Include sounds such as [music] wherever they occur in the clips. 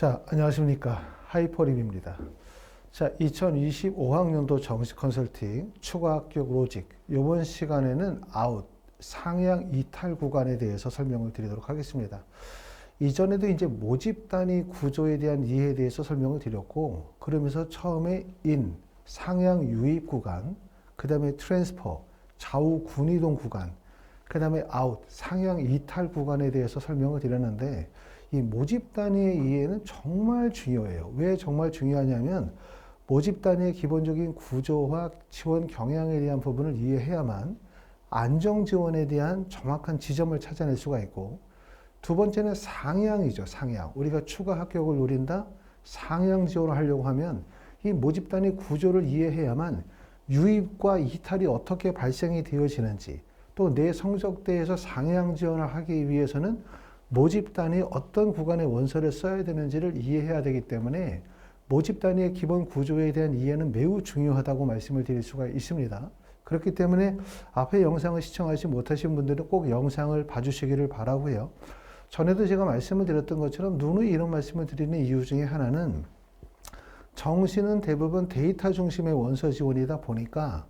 자, 안녕하십니까. 하이퍼립입니다. 자, 2025학년도 정시 컨설팅 추가 합격 로직. 이번 시간에는 아웃, 상향 이탈 구간에 대해서 설명을 드리도록 하겠습니다. 이전에도 이제 모집 단위 구조에 대한 이해에 대해서 설명을 드렸고, 그러면서 처음에 인, 상향 유입 구간, 그 다음에 트랜스퍼, 좌우 군이동 구간, 그 다음에 아웃, 상향 이탈 구간에 대해서 설명을 드렸는데, 이 모집 단위의 이해는 정말 중요해요. 왜 정말 중요하냐면, 모집 단위의 기본적인 구조와 지원 경향에 대한 부분을 이해해야만 안정 지원에 대한 정확한 지점을 찾아낼 수가 있고, 두 번째는 상향이죠, 상향. 우리가 추가 합격을 노린다? 상향 지원을 하려고 하면 이 모집 단위 구조를 이해해야만 유입과 이탈이 어떻게 발생이 되어지는지, 또 내 성적대에서 상향 지원을 하기 위해서는 모집 단위 어떤 구간의 원서를 써야 되는지를 이해해야 되기 때문에 모집 단위의 기본 구조에 대한 이해는 매우 중요하다고 말씀을 드릴 수가 있습니다. 그렇기 때문에 앞에 영상을 시청하지 못하신 분들은 꼭 영상을 봐주시기를 바라고요. 전에도 제가 말씀을 드렸던 것처럼 누누이 이런 말씀을 드리는 이유 중에 하나는 정시는 대부분 데이터 중심의 원서 지원이다 보니까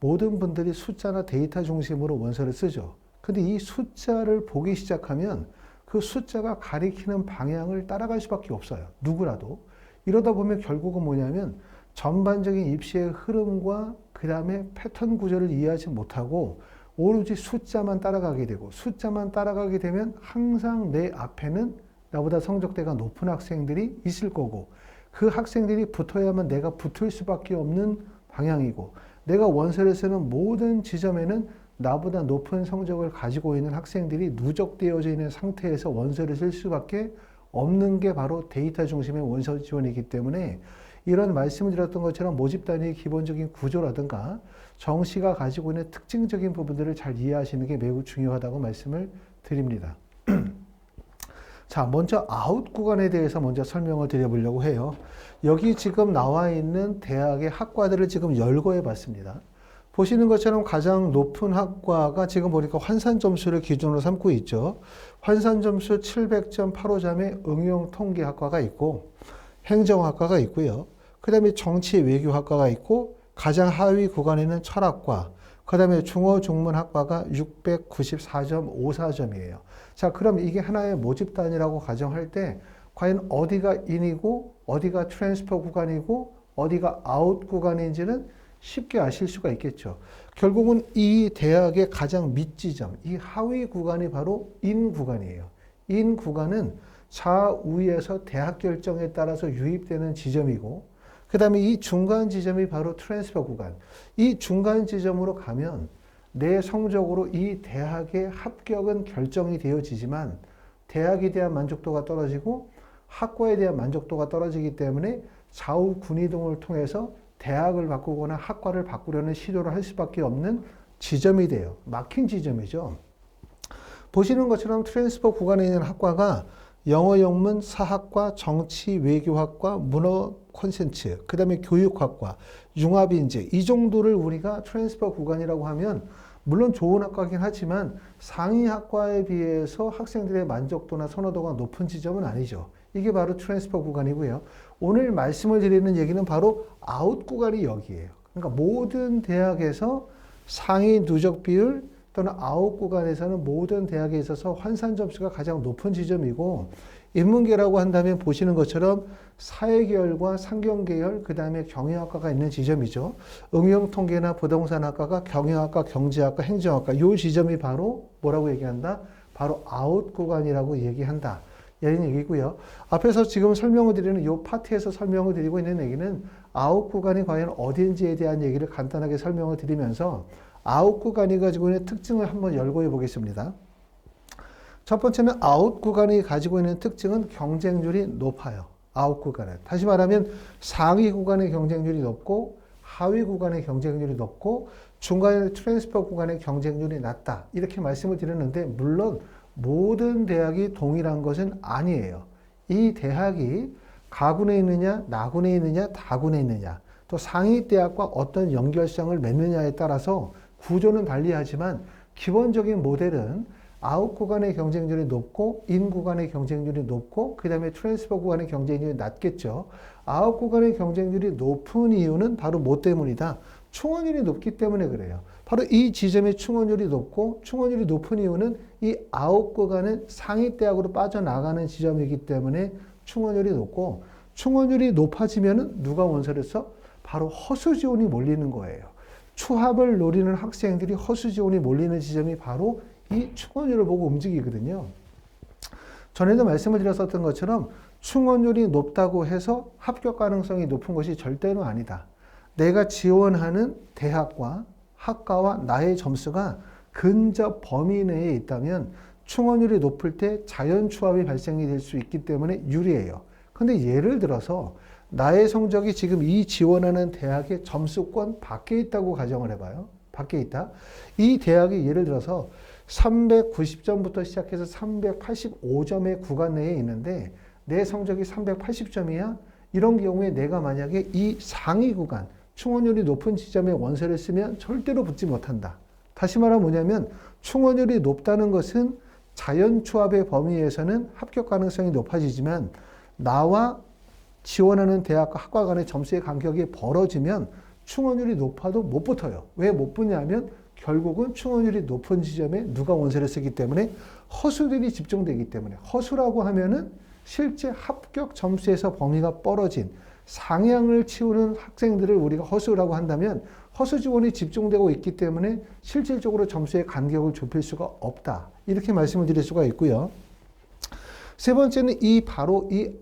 모든 분들이 숫자나 데이터 중심으로 원서를 쓰죠. 근데 이 숫자를 보기 시작하면 그 숫자가 가리키는 방향을 따라갈 수밖에 없어요. 누구라도. 이러다 보면 결국은 뭐냐면 전반적인 입시의 흐름과 그 다음에 패턴 구조를 이해하지 못하고 오로지 숫자만 따라가게 되고 숫자만 따라가게 되면 항상 내 앞에는 나보다 성적대가 높은 학생들이 있을 거고 그 학생들이 붙어야만 내가 붙을 수밖에 없는 방향이고 내가 원서를 쓰는 모든 지점에는 나보다 높은 성적을 가지고 있는 학생들이 누적되어져 있는 상태에서 원서를 쓸 수밖에 없는 게 바로 데이터 중심의 원서 지원이기 때문에 이런 말씀을 드렸던 것처럼 모집 단위의 기본적인 구조라든가 정시가 가지고 있는 특징적인 부분들을 잘 이해하시는 게 매우 중요하다고 말씀을 드립니다. [clears throat] 자, 먼저 아웃 구간에 대해서 먼저 설명을 드려보려고 해요. 여기 지금 나와 있는 대학의 학과들을 지금 열거해 봤습니다. 보시는 것처럼 가장 높은 학과가 지금 보니까 환산 점수를 기준으로 삼고 있죠. 환산 점수 700.85점의 응용 통계학과가 있고 행정학과가 있고요. 그 다음에 정치 외교학과가 있고 가장 하위 구간에는 철학과, 그 다음에 중어 중문학과가 694.54점이에요. 자, 그럼 이게 하나의 모집단이라고 가정할 때 과연 어디가 인이고 어디가 트랜스퍼 구간이고 어디가 아웃 구간인지는 쉽게 아실 수가 있겠죠. 결국은 이 대학의 가장 밑지점, 이 하위 구간이 바로 인 구간이에요. 인 구간은 좌우에서 대학 결정에 따라서 유입되는 지점이고, 그 다음에 이 중간 지점이 바로 트랜스퍼 구간. 이 중간 지점으로 가면 내 성적으로 이 대학의 합격은 결정이 되어지지만 대학에 대한 만족도가 떨어지고 학과에 대한 만족도가 떨어지기 때문에 좌우 군이동을 통해서 대학을 바꾸거나 학과를 바꾸려는 시도를 할 수밖에 없는 지점이 돼요. 막힌 지점이죠. 보시는 것처럼 트랜스퍼 구간에 있는 학과가 영어 영문 사학과 정치 외교학과 문어 콘센츠 그 다음에 교육학과 융합인재 이 정도를 우리가 트랜스퍼 구간이라고 하면 물론 좋은 학과긴 하지만 상위 학과에 비해서 학생들의 만족도나 선호도가 높은 지점은 아니죠. 이게 바로 트랜스퍼 구간이고요. 오늘 말씀을 드리는 얘기는 바로 아웃 구간이 여기에요. 그러니까 모든 대학에서 상위 누적 비율 또는 아웃 구간에서는 모든 대학에 있어서 환산 점수가 가장 높은 지점이고 인문계라고 한다면 보시는 것처럼 사회계열과 상경계열 그 다음에 경영학과가 있는 지점이죠. 응용통계나 부동산학과가 경영학과, 경제학과, 행정학과 이 지점이 바로 뭐라고 얘기한다? 바로 아웃 구간이라고 얘기한다. 이런 얘기고요. 앞에서 지금 설명을 드리는 이 파트에서 설명을 드리고 있는 얘기는 아웃 구간이 과연 어딘지에 대한 얘기를 간단하게 설명을 드리면서 아웃 구간이 가지고 있는 특징을 한번 열거해 보겠습니다. 첫 번째는 아웃 구간이 가지고 있는 특징은 경쟁률이 높아요. 아웃 구간은. 다시 말하면 상위 구간의 경쟁률이 높고 하위 구간의 경쟁률이 높고 중간에 트랜스퍼 구간의 경쟁률이 낮다. 이렇게 말씀을 드렸는데 물론 모든 대학이 동일한 것은 아니에요. 이 대학이 가군에 있느냐, 나군에 있느냐, 다군에 있느냐, 또 상위 대학과 어떤 연결성을 맺느냐에 따라서 구조는 달리하지만 기본적인 모델은 아웃 구간의 경쟁률이 높고 인 구간의 경쟁률이 높고 그 다음에 트랜스퍼 구간의 경쟁률이 낮겠죠. 아웃 구간의 경쟁률이 높은 이유는 바로 뭐 때문이다? 충원율이 높기 때문에 그래요. 바로 이 지점의 충원율이 높고 충원율이 높은 이유는 이 아웃 구간은 상위 대학으로 빠져나가는 지점이기 때문에 충원율이 높고 충원율이 높아지면은 누가 원서를 써? 바로 허수 지원이 몰리는 거예요. 추합을 노리는 학생들이 허수 지원이 몰리는 지점이 바로 이 충원율을 보고 움직이거든요. 전에도 말씀을 드렸었던 것처럼 충원율이 높다고 해서 합격 가능성이 높은 것이 절대로 아니다. 내가 지원하는 대학과 학과와 나의 점수가 근접 범위 내에 있다면 충원율이 높을 때 자연 추합이 발생이 될 수 있기 때문에 유리해요. 근데 예를 들어서 나의 성적이 지금 이 지원하는 대학의 점수권 밖에 있다고 가정을 해봐요. 밖에 있다. 이 대학이 예를 들어서 390점부터 시작해서 385점의 구간 내에 있는데 내 성적이 380점이야? 이런 경우에 내가 만약에 이 상위 구간, 충원율이 높은 지점에 원서를 쓰면 절대로 붙지 못한다. 다시 말하면 뭐냐면 충원율이 높다는 것은 자연 추합의 범위에서는 합격 가능성이 높아지지만 나와 지원하는 대학과 학과 간의 점수의 간격이 벌어지면 충원율이 높아도 못 붙어요. 왜 못 붙냐면 결국은 충원율이 높은 지점에 누가 원서를 쓰기 때문에 허수들이 집중되기 때문에 허수라고 하면은 실제 합격 점수에서 범위가 벌어진 상향을 치우는 학생들을 우리가 허수라고 한다면 허수 지원이 집중되고 있기 때문에 실질적으로 점수의 간격을 좁힐 수가 없다. 이렇게 말씀을 드릴 수가 있고요. 세 번째는 이 바로 이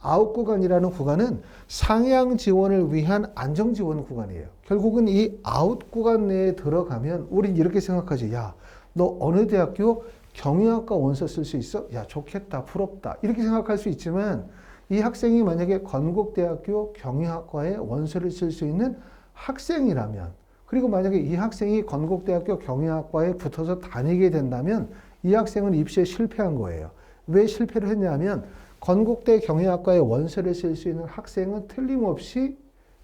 아웃 구간이라는 구간은 상향 지원을 위한 안정 지원 구간이에요. 결국은 이 아웃 구간 내에 들어가면 우린 이렇게 생각하지. 야, 너 어느 대학교 경영학과 원서 쓸 수 있어? 야, 좋겠다. 부럽다. 이렇게 생각할 수 있지만 이 학생이 만약에 건국대학교 경영학과에 원서를 쓸 수 있는 학생이라면 그리고 만약에 이 학생이 건국대학교 경영학과에 붙어서 다니게 된다면 이 학생은 입시에 실패한 거예요. 왜 실패를 했냐면 건국대 경영학과에 원서를 쓸 수 있는 학생은 틀림없이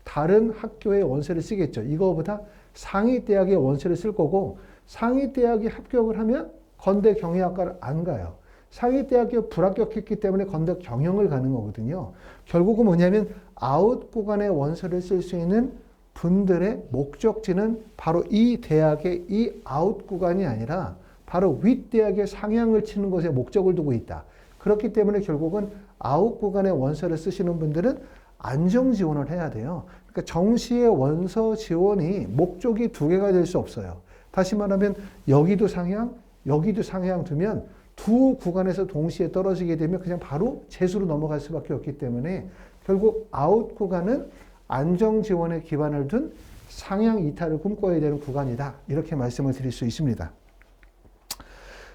다른 학교에 원서를 쓰겠죠. 이거보다 상위 대학에 원서를 쓸 거고 상위 대학이 합격을 하면 건대 경영학과를 안 가요. 상위 대학에 불합격했기 때문에 건대 경영을 가는 거거든요. 결국은 뭐냐면 아웃 구간에 원서를 쓸 수 있는 분들의 목적지는 바로 이 대학의 이 아웃 구간이 아니라 바로 윗 대학의 상향을 치는 것에 목적을 두고 있다. 그렇기 때문에 결국은 아웃 구간에 원서를 쓰시는 분들은 안정 지원을 해야 돼요. 그러니까 정시의 원서 지원이 목적이 두 개가 될 수 없어요. 다시 말하면 여기도 상향, 여기도 상향 두면 두 구간에서 동시에 떨어지게 되면 그냥 바로 재수로 넘어갈 수밖에 없기 때문에 결국 아웃 구간은 안정 지원에 기반을 둔 상향 이탈을 꿈꿔야 되는 구간이다. 이렇게 말씀을 드릴 수 있습니다.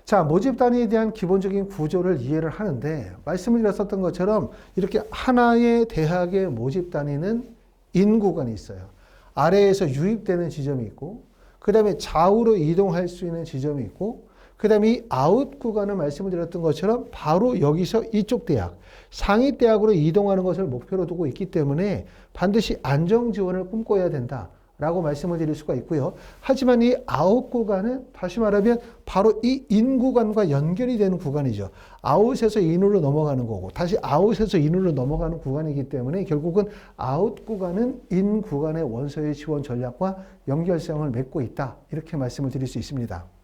자, 모집 단위에 대한 기본적인 구조를 이해를 하는데 말씀을 드렸었던 것처럼 이렇게 하나의 대학의 모집 단위는 인 구간이 있어요. 아래에서 유입되는 지점이 있고 그 다음에 좌우로 이동할 수 있는 지점이 있고 그 다음에 이 아웃 구간을 말씀을 드렸던 것처럼 바로 여기서 이쪽 대학, 상위 대학으로 이동하는 것을 목표로 두고 있기 때문에 반드시 안정 지원을 꿈꿔야 된다. 라고 말씀을 드릴 수가 있고요. 하지만 이 아웃 구간은 다시 말하면 바로 이 인 구간과 연결이 되는 구간이죠. 아웃에서 인으로 넘어가는 거고 다시 아웃에서 인으로 넘어가는 구간이기 때문에 결국은 아웃 구간은 인 구간의 원서의 지원 전략과 연결성을 맺고 있다. 이렇게 말씀을 드릴 수 있습니다.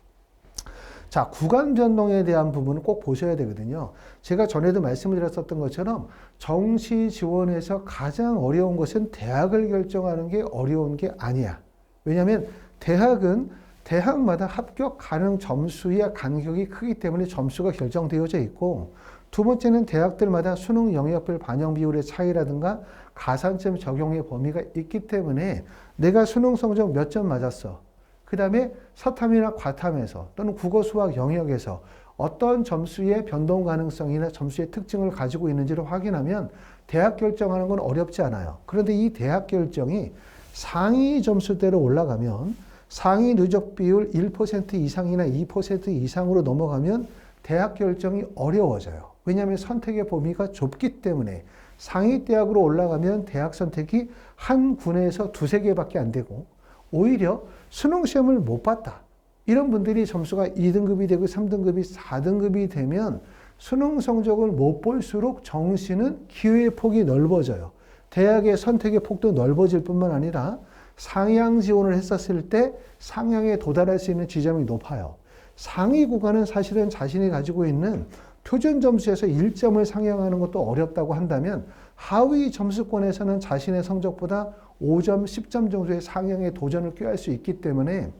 자, 구간 변동에 대한 부분은 꼭 보셔야 되거든요. 제가 전에도 말씀을 드렸었던 것처럼 정시 지원에서 가장 어려운 것은 대학을 결정하는 게 어려운 게 아니야. 왜냐하면 대학은 대학마다 합격 가능 점수의 간격이 크기 때문에 점수가 결정되어져 있고 두 번째는 대학들마다 수능 영역별 반영 비율의 차이라든가 가산점 적용의 범위가 있기 때문에 내가 수능 성적 몇 점 맞았어. 그 다음에 사탐이나 과탐에서 또는 국어 수학 영역에서 어떤 점수의 변동 가능성이나 점수의 특징을 가지고 있는지를 확인하면 대학 결정하는 건 어렵지 않아요. 그런데 이 대학 결정이 상위 점수대로 올라가면 상위 누적 비율 1% 이상이나 2% 이상으로 넘어가면 대학 결정이 어려워져요. 왜냐하면 선택의 범위가 좁기 때문에 상위 대학으로 올라가면 대학 선택이 한 군에서 두세 개밖에 안 되고 오히려 수능 시험을 못 봤다. 이런 분들이 점수가 2등급이 되고 3등급이 4등급이 되면 수능 성적을 못 볼수록 정시는 기회의 폭이 넓어져요. 대학의 선택의 폭도 넓어질 뿐만 아니라 상향 지원을 했었을 때 상향에 도달할 수 있는 지점이 높아요. 상위 구간은 사실은 자신이 가지고 있는 표준 점수에서 1점을 상향하는 것도 어렵다고 한다면 하위 점수권에서는 자신의 성적보다 5점, 10점 정도의 상향에 도전을 꾀할 수 있기 때문에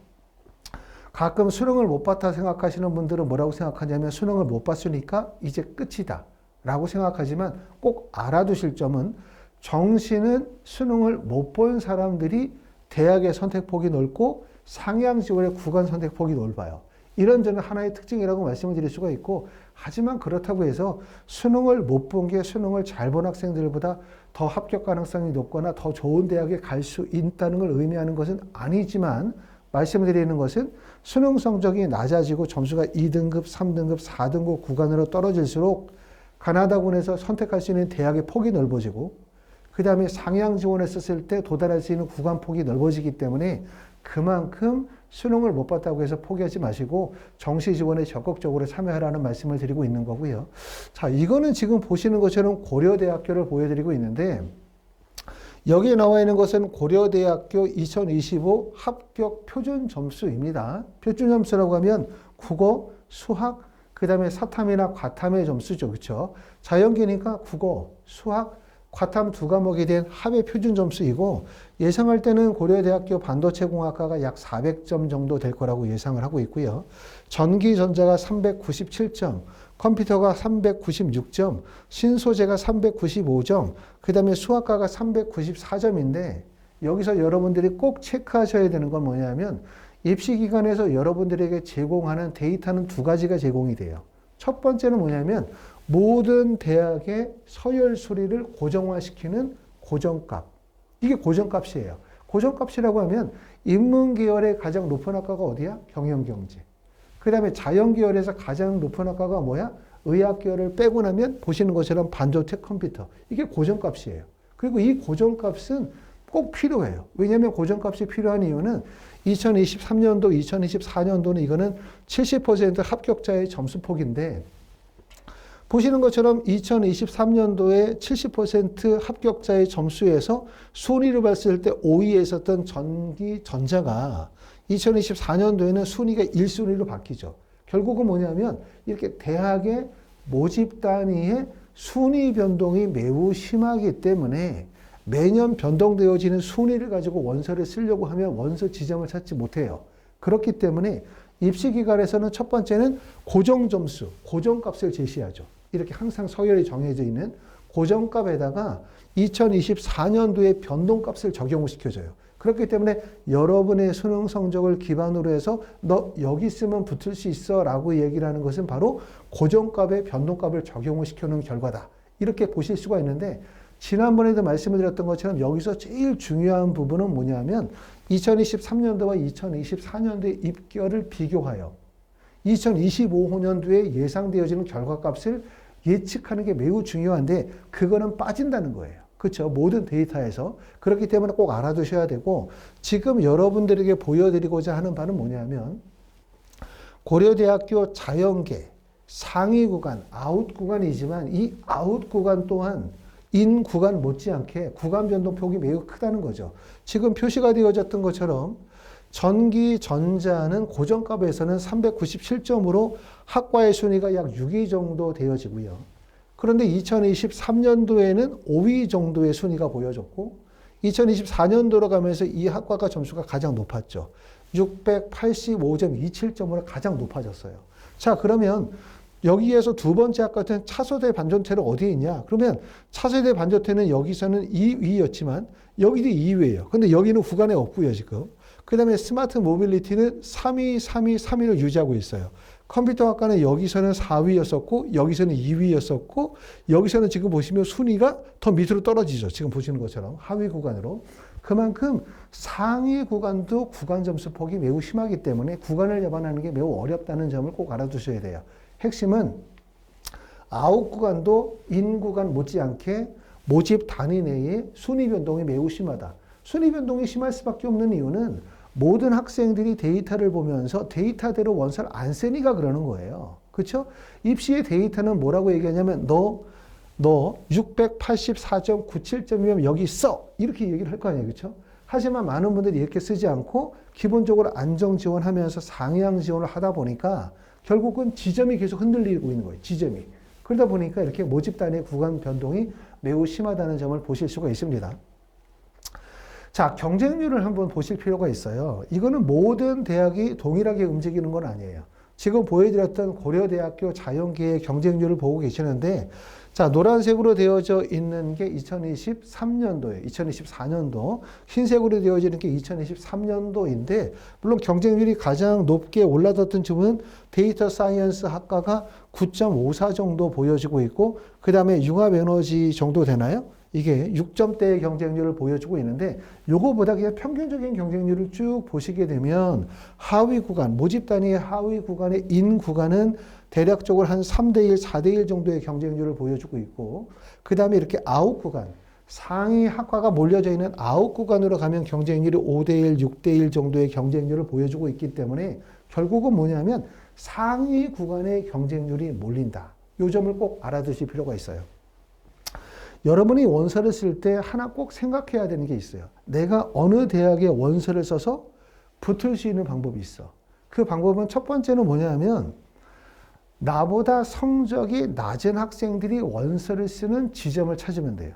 가끔 수능을 못 봤다 생각하시는 분들은 뭐라고 생각하냐면 수능을 못 봤으니까 이제 끝이다 라고 생각하지만 꼭 알아두실 점은 정시는 수능을 못 본 사람들이 대학의 선택폭이 넓고 상향 지원의 구간 선택폭이 넓어요. 이런 점은 하나의 특징이라고 말씀을 드릴 수가 있고 하지만 그렇다고 해서 수능을 못 본 게 수능을 잘 본 학생들보다 더 합격 가능성이 높거나 더 좋은 대학에 갈 수 있다는 걸 의미하는 것은 아니지만 말씀드리는 것은 수능 성적이 낮아지고 점수가 2등급, 3등급, 4등급 구간으로 떨어질수록 가나다군에서 선택할 수 있는 대학의 폭이 넓어지고 그 다음에 상향 지원했었을 때 도달할 수 있는 구간 폭이 넓어지기 때문에 그만큼 수능을 못 봤다고 해서 포기하지 마시고 정시 지원에 적극적으로 참여하라는 말씀을 드리고 있는 거고요. 자, 이거는 지금 보시는 것처럼 고려대학교를 보여드리고 있는데 여기에 나와 있는 것은 고려대학교 2025 합격 표준 점수입니다. 표준 점수라고 하면 국어, 수학, 그 다음에 사탐이나 과탐의 점수죠. 그렇죠? 자연계니까 국어, 수학, 과탐 두 과목에 대한 합의 표준 점수이고 예상할 때는 고려대학교 반도체공학과가 약 400점 정도 될 거라고 예상을 하고 있고요. 전기전자가 397점, 컴퓨터가 396점, 신소재가 395점, 그 다음에 수학과가 394점인데 여기서 여러분들이 꼭 체크하셔야 되는 건 뭐냐면 입시 기관에서 여러분들에게 제공하는 데이터는 두 가지가 제공이 돼요. 첫 번째는 뭐냐면 모든 대학의 서열 수리를 고정화시키는 고정값. 이게 고정값이에요. 고정값이라고 하면 인문 계열의 가장 높은 학과가 어디야? 경영경제. 그 다음에 자연 계열에서 가장 높은 학과가 뭐야? 의학 계열을 빼고 나면 보시는 것처럼 반도체 컴퓨터. 이게 고정값이에요. 그리고 이 고정값은 꼭 필요해요. 왜냐하면 고정값이 필요한 이유는 2023년도, 2024년도는 이거는 70% 합격자의 점수폭인데 보시는 것처럼 2023년도에 70% 합격자의 점수에서 순위를 봤을 때 5위에 있었던 전기 전자가 2024년도에는 순위가 1순위로 바뀌죠. 결국은 뭐냐면 이렇게 대학의 모집 단위의 순위 변동이 매우 심하기 때문에 매년 변동되어지는 순위를 가지고 원서를 쓰려고 하면 원서 지점을 찾지 못해요. 그렇기 때문에 입시 기관에서는 첫 번째는 고정 점수, 고정 값을 제시하죠. 이렇게 항상 서열이 정해져 있는 고정값에다가 2024년도에 변동값을 적용을 시켜줘요. 그렇기 때문에 여러분의 수능 성적을 기반으로 해서 너 여기 있으면 붙을 수 있어 라고 얘기를 하는 것은 바로 고정값에 변동값을 적용을 시켜놓은 결과다. 이렇게 보실 수가 있는데 지난번에도 말씀을 드렸던 것처럼 여기서 제일 중요한 부분은 뭐냐면 2023년도와 2024년도의 입결을 비교하여 2025년도에 예상되어지는 결과값을 예측하는 게 매우 중요한데 그거는 빠진다는 거예요. 그렇죠. 모든 데이터에서. 그렇기 때문에 꼭 알아두셔야 되고 지금 여러분들에게 보여드리고자 하는 바는 뭐냐면 고려대학교 자연계 상위 구간, 아웃 구간이지만 이 아웃 구간 또한 인 구간 못지않게 구간 변동폭이 매우 크다는 거죠. 지금 표시가 되어졌던 것처럼 전기 전자는 고정값에서는 397점으로 학과의 순위가 약 6위 정도 되어지고요. 그런데 2023년도에는 5위 정도의 순위가 보여졌고 2024년도로 가면서 이 학과가 점수가 가장 높았죠. 685.27점으로 가장 높아졌어요. 자, 그러면 여기에서 두 번째 학과 같은 차세대 반전체는 어디에 있냐? 그러면 차세대 반전체는 여기서는 2위였지만 여기도 2위예요. 근데 여기는 구간에 없고요, 지금. 그 다음에 스마트 모빌리티는 3위, 3위, 3위를 유지하고 있어요. 컴퓨터 학과는 여기서는 4위였었고, 여기서는 2위였었고, 여기서는 지금 보시면 순위가 더 밑으로 떨어지죠. 지금 보시는 것처럼 하위 구간으로. 그만큼 상위 구간도 구간 점수 폭이 매우 심하기 때문에 구간을 잡아내는 게 매우 어렵다는 점을 꼭 알아두셔야 돼요. 핵심은 아웃 구간도 인 구간 못지않게 모집 단위 내에 순위 변동이 매우 심하다. 순위 변동이 심할 수밖에 없는 이유는 모든 학생들이 데이터를 보면서 데이터대로 원서를 안 쓰니까 그러는 거예요. 그렇죠? 입시의 데이터는 뭐라고 얘기하냐면 너 너 684.97점이면 여기 써 이렇게 얘기를 할 거 아니에요, 그렇죠? 하지만 많은 분들이 이렇게 쓰지 않고 기본적으로 안정 지원하면서 상향 지원을 하다 보니까 결국은 지점이 계속 흔들리고 있는 거예요, 지점이. 그러다 보니까 이렇게 모집 단위 구간 변동이 매우 심하다는 점을 보실 수가 있습니다. 자, 경쟁률을 한번 보실 필요가 있어요. 이거는 모든 대학이 동일하게 움직이는 건 아니에요. 지금 보여드렸던 고려대학교 자연계의 경쟁률을 보고 계시는데, 자, 노란색으로 되어져 있는 게 2023년도예요. 2024년도. 흰색으로 되어지는 게 2023년도인데, 물론 경쟁률이 가장 높게 올라섰던 지문은 데이터 사이언스 학과가 9.54 정도 보여지고 있고, 그 다음에 융합 에너지 정도 되나요? 이게 6점대의 경쟁률을 보여주고 있는데 요거보다 그냥 평균적인 경쟁률을 쭉 보시게 되면 하위 구간, 모집 단위의 하위 구간의 인 구간은 대략적으로 한 3대1, 4대1 정도의 경쟁률을 보여주고 있고 그 다음에 이렇게 아웃 구간, 상위 학과가 몰려져 있는 아웃 구간으로 가면 경쟁률이 5대1, 6대1 정도의 경쟁률을 보여주고 있기 때문에 결국은 뭐냐면 상위 구간의 경쟁률이 몰린다. 요 점을 꼭 알아두실 필요가 있어요. 여러분이 원서를 쓸 때 하나 꼭 생각해야 되는 게 있어요. 내가 어느 대학에 원서를 써서 붙을 수 있는 방법이 있어. 그 방법은 첫 번째는 뭐냐면 나보다 성적이 낮은 학생들이 원서를 쓰는 지점을 찾으면 돼요.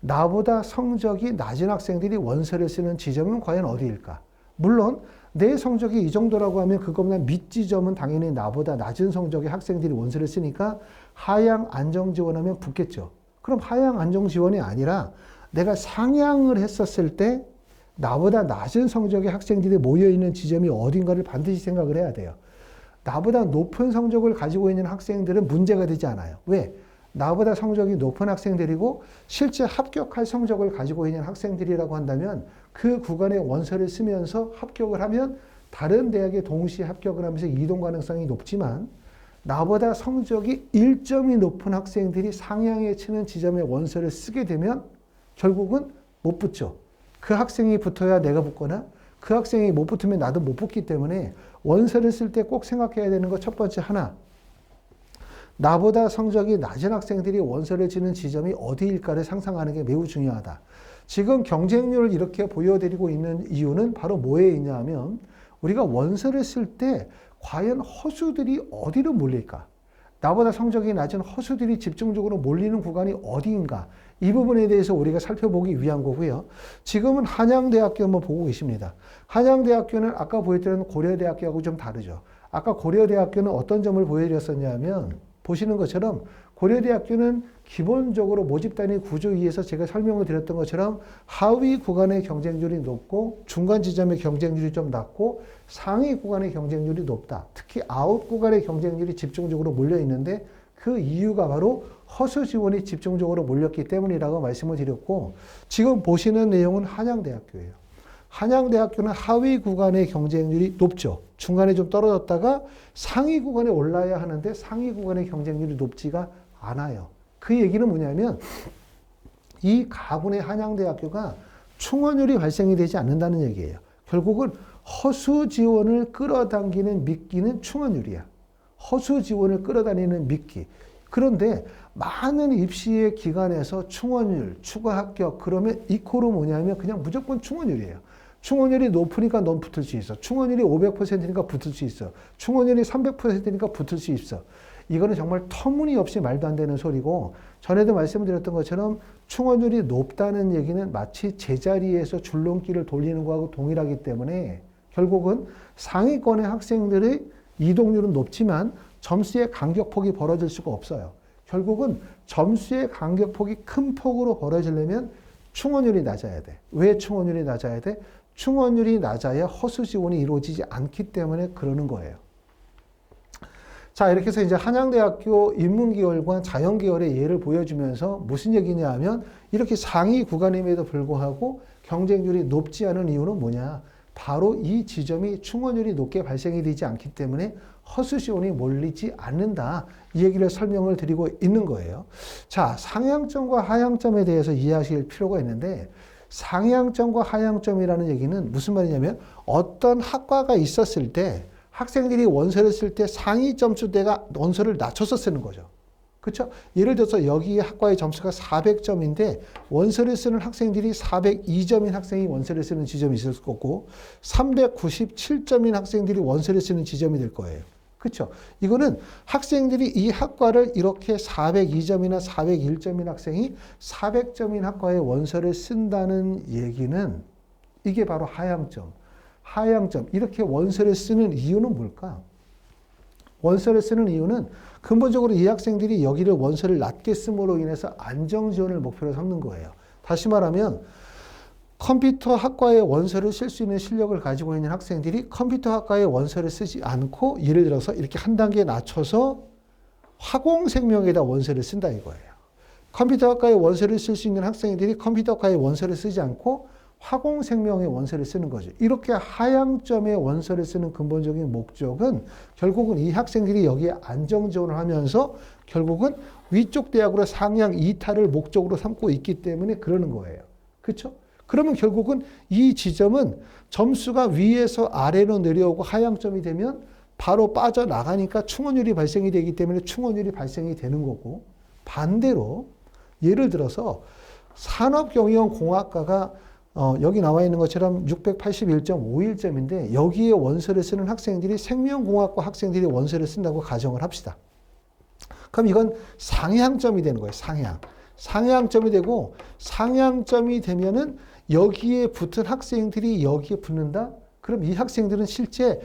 나보다 성적이 낮은 학생들이 원서를 쓰는 지점은 과연 어디일까? 물론 내 성적이 이 정도라고 하면 그것보다 밑지점은 당연히 나보다 낮은 성적의 학생들이 원서를 쓰니까 하향 안정 지원하면 붙겠죠. 그럼 하향 안정 지원이 아니라 내가 상향을 했었을 때 나보다 낮은 성적의 학생들이 모여 있는 지점이 어딘가를 반드시 생각을 해야 돼요. 나보다 높은 성적을 가지고 있는 학생들은 문제가 되지 않아요. 왜? 나보다 성적이 높은 학생들이고 실제 합격할 성적을 가지고 있는 학생들이라고 한다면 그 구간에 원서를 쓰면서 합격을 하면 다른 대학에 동시에 합격을 하면서 이동 가능성이 높지만 나보다 성적이 1점이 높은 학생들이 상향에 치는 지점에 원서를 쓰게 되면 결국은 못 붙죠. 그 학생이 붙어야 내가 붙거나 그 학생이 못 붙으면 나도 못 붙기 때문에 원서를 쓸 때 꼭 생각해야 되는 것첫 번째 하나. 나보다 성적이 낮은 학생들이 원서를 치는 지점이 어디일까를 상상하는 게 매우 중요하다. 지금 경쟁률을 이렇게 보여드리고 있는 이유는 바로 뭐에 있냐 하면 우리가 원서를 쓸 때 과연 허수들이 어디로 몰릴까? 나보다 성적이 낮은 허수들이 집중적으로 몰리는 구간이 어디인가? 이 부분에 대해서 우리가 살펴보기 위한 거고요. 지금은 한양대학교 한번 보고 계십니다. 한양대학교는 아까 보여드린 고려대학교하고 좀 다르죠. 아까 고려대학교는 어떤 점을 보여드렸었냐면 보시는 것처럼 고려대학교는 기본적으로 모집 단위 구조 위에서 제가 설명을 드렸던 것처럼 하위 구간의 경쟁률이 높고 중간 지점의 경쟁률이 좀 낮고 상위 구간의 경쟁률이 높다. 특히 아웃 구간의 경쟁률이 집중적으로 몰려 있는데 그 이유가 바로 허수 지원이 집중적으로 몰렸기 때문이라고 말씀을 드렸고 지금 보시는 내용은 한양대학교예요. 한양대학교는 하위 구간의 경쟁률이 높죠. 중간에 좀 떨어졌다가 상위 구간에 올라야 하는데 상위 구간의 경쟁률이 높지가 않아요. 그 얘기는 뭐냐면 이 가군의 한양대학교가 충원율이 발생이 되지 않는다는 얘기예요. 결국은 허수 지원을 끌어당기는 미끼는 충원율이야. 허수 지원을 끌어다니는 미끼. 그런데 많은 입시의 기관에서 충원율, 추가 합격 그러면 이코로 뭐냐면 그냥 무조건 충원율이에요. 충원율이 높으니까 넌 붙을 수 있어. 충원율이 500%니까 붙을 수 있어. 충원율이 300%니까 붙을 수 있어. 이거는 정말 터무니없이 말도 안 되는 소리고 전에도 말씀드렸던 것처럼 충원율이 높다는 얘기는 마치 제자리에서 줄넘기를 돌리는 거하고 동일하기 때문에 결국은 상위권의 학생들의 이동률은 높지만 점수의 간격폭이 벌어질 수가 없어요. 결국은 점수의 간격폭이 큰 폭으로 벌어지려면 충원율이 낮아야 돼. 왜 충원율이 낮아야 돼? 충원율이 낮아야 허수 지원이 이루어지지 않기 때문에 그러는 거예요. 자, 이렇게 해서 이제 한양대학교 인문계열과 자연계열의 예를 보여주면서 무슨 얘기냐 하면 이렇게 상위 구간임에도 불구하고 경쟁률이 높지 않은 이유는 뭐냐? 바로 이 지점이 충원율이 높게 발생이 되지 않기 때문에 허수시온이 몰리지 않는다. 이 얘기를 설명을 드리고 있는 거예요. 자, 상향점과 하향점에 대해서 이해하실 필요가 있는데 상향점과 하향점이라는 얘기는 무슨 말이냐면 어떤 학과가 있었을 때 학생들이 원서를 쓸 때 상위 점수대가 원서를 낮춰서 쓰는 거죠. 그렇죠? 예를 들어서 여기 학과의 점수가 400점인데 원서를 쓰는 학생들이 402점인 학생이 원서를 쓰는 지점이 있을 거고 397점인 학생들이 원서를 쓰는 지점이 될 거예요. 그렇죠? 이거는 학생들이 이 학과를 이렇게 402점이나 401점인 학생이 400점인 학과에 원서를 쓴다는 얘기는 이게 바로 하향점. 하향점. 이렇게 원서를 쓰는 이유는 뭘까? 원서를 쓰는 이유는 근본적으로 이 학생들이 여기를 원서를 낮게 씀으로 인해서 안정 지원을 목표로 삼는 거예요. 다시 말하면 컴퓨터 학과에 원서를 쓸 수 있는 실력을 가지고 있는 학생들이 컴퓨터 학과에 원서를 쓰지 않고 예를 들어서 이렇게 한 단계 낮춰서 화공생명에다 원서를 쓴다 이거예요. 컴퓨터 학과에 원서를 쓸 수 있는 학생들이 컴퓨터 학과에 원서를 쓰지 않고 화공생명의 원서를 쓰는 거죠. 이렇게 하향점의 원서를 쓰는 근본적인 목적은 결국은 이 학생들이 여기에 안정 지원을 하면서 결국은 위쪽 대학으로 상향 이탈을 목적으로 삼고 있기 때문에 그러는 거예요. 그렇죠? 그러면 결국은 이 지점은 점수가 위에서 아래로 내려오고 하향점이 되면 바로 빠져나가니까 충원율이 발생이 되기 때문에 충원율이 발생이 되는 거고 반대로 예를 들어서 산업경영공학과가 어, 여기 나와 있는 것처럼 681.51점인데 여기에 원서를 쓰는 학생들이 생명공학과 학생들이 원서를 쓴다고 가정을 합시다. 그럼 이건 상향점이 되는 거예요. 상향. 상향점이 되고 상향점이 되면은 여기에 붙은 학생들이 여기에 붙는다? 그럼 이 학생들은 실제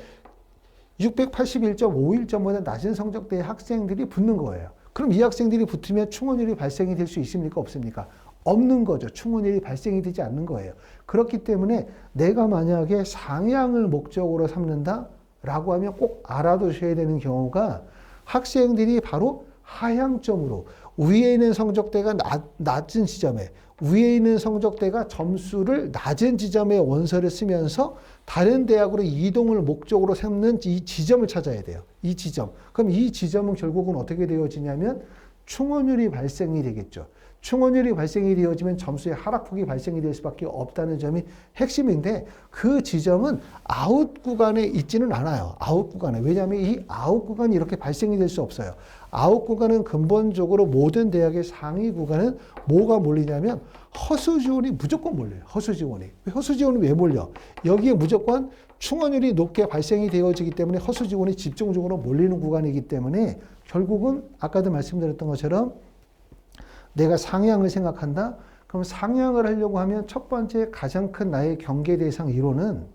681.51점보다 낮은 성적대의 학생들이 붙는 거예요. 그럼 이 학생들이 붙으면 충원율이 발생이 될 수 있습니까? 없습니까? 없는 거죠. 충원율이 발생이 되지 않는 거예요. 그렇기 때문에 내가 만약에 상향을 목적으로 삼는다? 라고 하면 꼭 알아두셔야 되는 경우가 학생들이 바로 하향점으로 위에 있는 성적대가 낮, 낮은 지점에 위에 있는 성적대가 점수를 낮은 지점에 원서를 쓰면서 다른 대학으로 이동을 목적으로 삼는 이 지점을 찾아야 돼요. 이 지점. 그럼 이 지점은 결국은 어떻게 되어지냐면 충원율이 발생이 되겠죠. 충원율이 발생이 되어지면 점수의 하락폭이 발생이 될 수밖에 없다는 점이 핵심인데 그 지점은 아웃 구간에 있지는 않아요. 아웃 구간에. 왜냐하면 이 아웃 구간이 이렇게 발생이 될 수 없어요. 아웃 구간은 근본적으로 모든 대학의 상위 구간은 뭐가 몰리냐면 허수 지원이 무조건 몰려요. 허수 지원이. 허수 지원이 왜 몰려? 여기에 무조건 충원율이 높게 발생이 되어지기 때문에 허수 지원이 집중적으로 몰리는 구간이기 때문에 결국은 아까도 말씀드렸던 것처럼 내가 상향을 생각한다? 그럼 상향을 하려고 하면 첫 번째 가장 큰 나의 경계 대상 이론은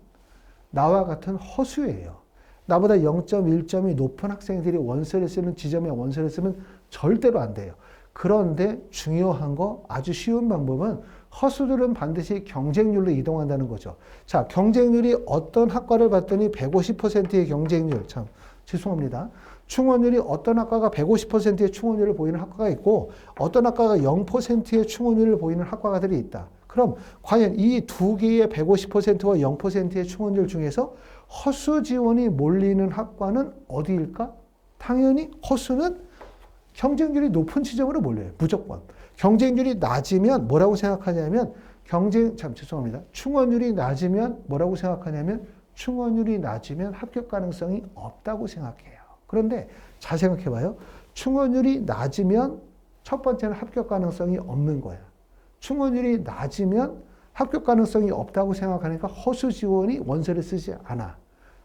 나와 같은 허수예요. 나보다 0.1점이 높은 학생들이 원서를 쓰는 지점에 원서를 쓰면 절대로 안 돼요. 그런데 중요한 거 아주 쉬운 방법은 허수들은 반드시 경쟁률로 이동한다는 거죠. 자, 경쟁률이 어떤 학과를 봤더니 150%의 경쟁률. 참, 죄송합니다. 충원율이 어떤 학과가 150%의 충원율을 보이는 학과가 있고 어떤 학과가 0%의 충원율을 보이는 학과들이 있다. 그럼 과연 이 두 개의 150%와 0%의 충원율 중에서 허수 지원이 몰리는 학과는 어디일까? 당연히 허수는 경쟁률이 높은 지점으로 몰려요. 무조건. 경쟁률이 낮으면 뭐라고 생각하냐면 경쟁 참 죄송합니다. 충원율이 낮으면 뭐라고 생각하냐면 충원율이 낮으면 합격 가능성이 없다고 생각해요. 그런데 잘 생각해 봐요. 충원율이 낮으면 첫 번째는 합격 가능성이 없는 거야. 충원율이 낮으면 합격 가능성이 없다고 생각하니까 허수 지원이 원서를 쓰지 않아.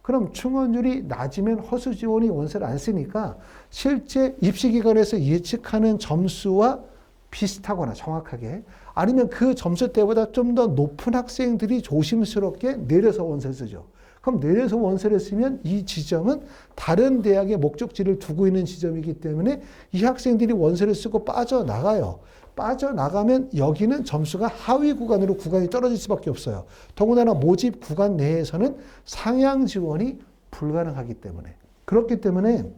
그럼 충원율이 낮으면 허수 지원이 원서를 안 쓰니까 실제 입시 기관에서 예측하는 점수와 비슷하거나 정확하게 아니면 그 점수 때보다 좀 더 높은 학생들이 조심스럽게 내려서 원서를 쓰죠. 그럼 내려서 원서를 쓰면 이 지점은 다른 대학의 목적지를 두고 있는 지점이기 때문에 이 학생들이 원서를 쓰고 빠져나가요. 빠져나가면 여기는 점수가 하위 구간으로 구간이 떨어질 수밖에 없어요. 더군다나 모집 구간 내에서는 상향 지원이 불가능하기 때문에. 그렇기 때문에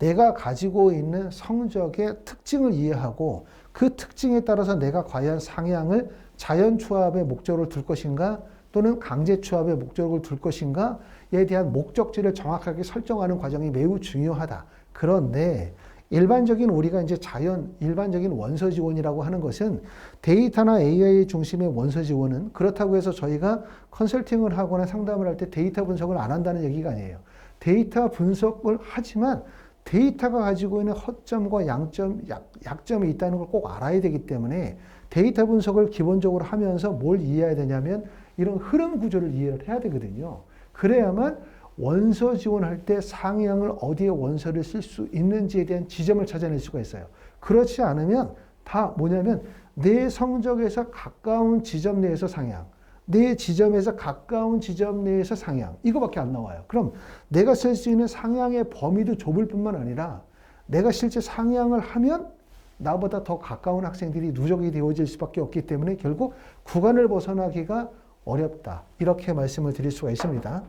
내가 가지고 있는 성적의 특징을 이해하고 그 특징에 따라서 내가 과연 상향을 자연 추합의 목적으로 둘 것인가 또는 강제 추합의 목적을 둘 것인가에 대한 목적지를 정확하게 설정하는 과정이 매우 중요하다. 그런데 일반적인 우리가 이제 자연 일반적인 원서 지원이라고 하는 것은 데이터나 AI 중심의 원서 지원은 그렇다고 해서 저희가 컨설팅을 하거나 상담을 할 때 데이터 분석을 안 한다는 얘기가 아니에요. 데이터 분석을 하지만 데이터가 가지고 있는 허점과 양점, 약, 약점이 있다는 걸 꼭 알아야 되기 때문에 데이터 분석을 기본적으로 하면서 뭘 이해해야 되냐면 이런 흐름 구조를 이해를 해야 되거든요. 그래야만 원서 지원할 때 상향을 어디에 원서를 쓸 수 있는지에 대한 지점을 찾아낼 수가 있어요. 그렇지 않으면 다 뭐냐면 내 성적에서 가까운 지점 내에서 상향, 내 지점에서 가까운 지점 내에서 상향 이거밖에 안 나와요. 그럼 내가 쓸 수 있는 상향의 범위도 좁을 뿐만 아니라 내가 실제 상향을 하면 나보다 더 가까운 학생들이 누적이 되어질 수밖에 없기 때문에 결국 구간을 벗어나기가 어렵다. 이렇게 말씀을 드릴 수가 있습니다.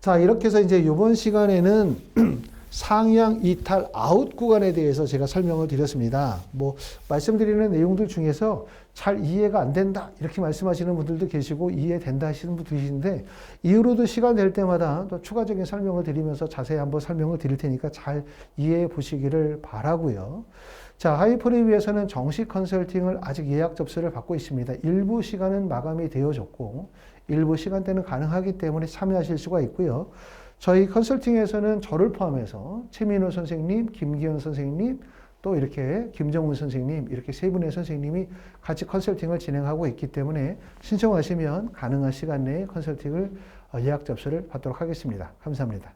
자, 이렇게 해서 이제 이번 시간에는 [clears throat] 상향 이탈 아웃 구간에 대해서 제가 설명을 드렸습니다. 뭐 말씀드리는 내용들 중에서 잘 이해가 안 된다 이렇게 말씀하시는 분들도 계시고 이해된다 하시는 분도 계신데 이후로도 시간 될 때마다 또 추가적인 설명을 드리면서 자세히 한번 설명을 드릴 테니까 잘 이해해 보시기를 바라고요. 자, 하이퍼를 위해서는 정식 컨설팅을 아직 예약 접수를 받고 있습니다. 일부 시간은 마감이 되어졌고 일부 시간대는 가능하기 때문에 참여하실 수가 있고요. 저희 컨설팅에서는 저를 포함해서 최민호 선생님, 김기현 선생님, 또 이렇게 김정훈 선생님 이렇게 세 분의 선생님이 같이 컨설팅을 진행하고 있기 때문에 신청하시면 가능한 시간 내에 컨설팅을 예약 접수를 받도록 하겠습니다. 감사합니다.